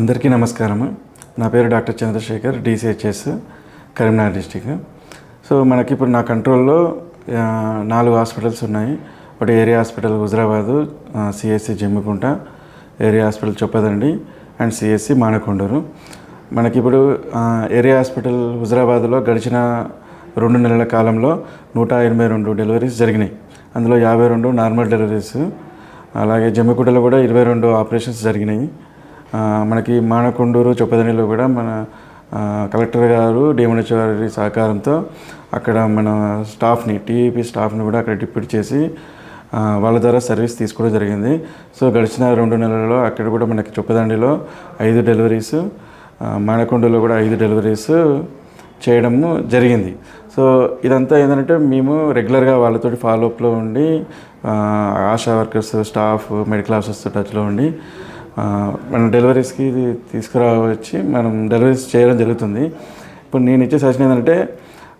అందరికీ నమస్కారము. నా పేరు doctor Chandrasekhar DCHS Karimnagar district. So మనకి ఇప్పుడు నా కంట్రోల్లో నాలుగు హాస్పిటల్స్ ఉన్నాయి. ఒకటి area hospital Huzurabad CSC Jammikunta area hospital Choppadandi and CSC Manakondur. మనకి ఇప్పుడు ఏరియా హాస్పిటల్ హుజరాబాద్లో గడిచిన రెండు నెలల కాలంలో నూట ఎనభై రెండు డెలివరీస్ జరిగినాయి. అందులో యాభై రెండు నార్మల్ డెలివరీస్ అలాగే జమ్మికుంటలో కూడా ఇరవై రెండు ఆపరేషన్స్ జరిగినాయి. మనకి మానకొండూరు చొప్పదండిలో కూడా మన కలెక్టర్ గారు డిఎంహెచ్ గారి సహకారంతో అక్కడ మన స్టాఫ్ని టీఈపీ స్టాఫ్ని కూడా అక్కడ డిప్యూట్ చేసి వాళ్ళ ద్వారా సర్వీస్ తీసుకోవడం జరిగింది. సో గడిచిన రెండు నెలలలో అక్కడ కూడా మనకి చొప్పదండిలో ఐదు డెలివరీస్ మానకొండలో కూడా ఐదు డెలివరీస్ చేయడము జరిగింది. సో ఇదంతా ఏంటంటే మేము రెగ్యులర్గా వాళ్ళతోటి ఫాలోఅప్లో ఉండి ASHA workers staff medical officers టచ్లో ఉండి మన డెలివరీస్కి ఇది తీసుకురావచ్చి మనం డెలివరీస్ చేయడం జరుగుతుంది. ఇప్పుడు నేను ఇచ్చే సజెషన్ ఏంటంటే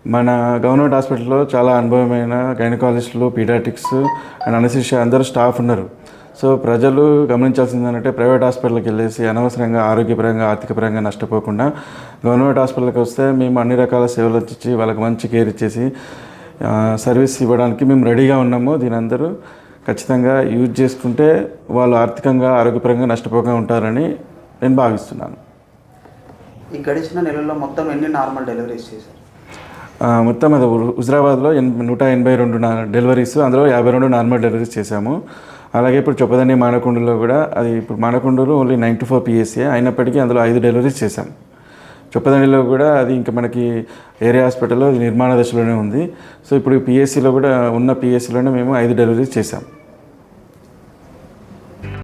మన గవర్నమెంట్ హాస్పిటల్లో చాలా అనుభవమైన గైనకాలజిస్టులు పీడాటిక్స్ అండ్ అనసిషియా అందరూ స్టాఫ్ ఉన్నారు. సో ప్రజలు గమనించాల్సింది ఏంటంటే ప్రైవేట్ హాస్పిటల్కి వెళ్ళేసి అనవసరంగా ఆరోగ్యపరంగా ఆర్థికపరంగా నష్టపోకుండా గవర్నమెంట్ హాస్పిటల్కి వస్తే మేము అన్ని రకాల సేవలు ఇచ్చి వాళ్ళకి మంచి కేర్ ఇచ్చేసి సర్వీస్ ఇవ్వడానికి మేము రెడీగా ఉన్నాము. దీని అందరూ ఖచ్చితంగా యూజ్ చేసుకుంటే వాళ్ళు ఆర్థికంగా ఆరోగ్యపరంగా నష్టపోకుండా ఉంటారని నేను భావిస్తున్నాను. ఈ గడిచిన నెలలో మొత్తం ఎన్ని నార్మల్ డెలివరీస్ చేశారు? మొత్తం అది హుజరాబాద్లో ఎన్ నూట ఎనభై రెండు నా డెలివరీస్ అందులో యాభై రెండు నార్మల్ డెలివరీస్ చేశాము. అలాగే ఇప్పుడు చొప్పదండి మానకొండలో కూడా అది ఇప్పుడు Manakondur only ninety four PSC అయినప్పటికీ అందులో ఐదు డెలివరీస్ చేశాం. చొప్పదండిలో కూడా అది ఇంకా మనకి ఏరియా హాస్పిటల్లో నిర్మాణ దశలోనే ఉంది. సో ఇప్పుడు పిఎస్సిలో కూడా ఉన్న పిఎస్సిలోనే మేము ఐదు డెలివరీస్ చేసాం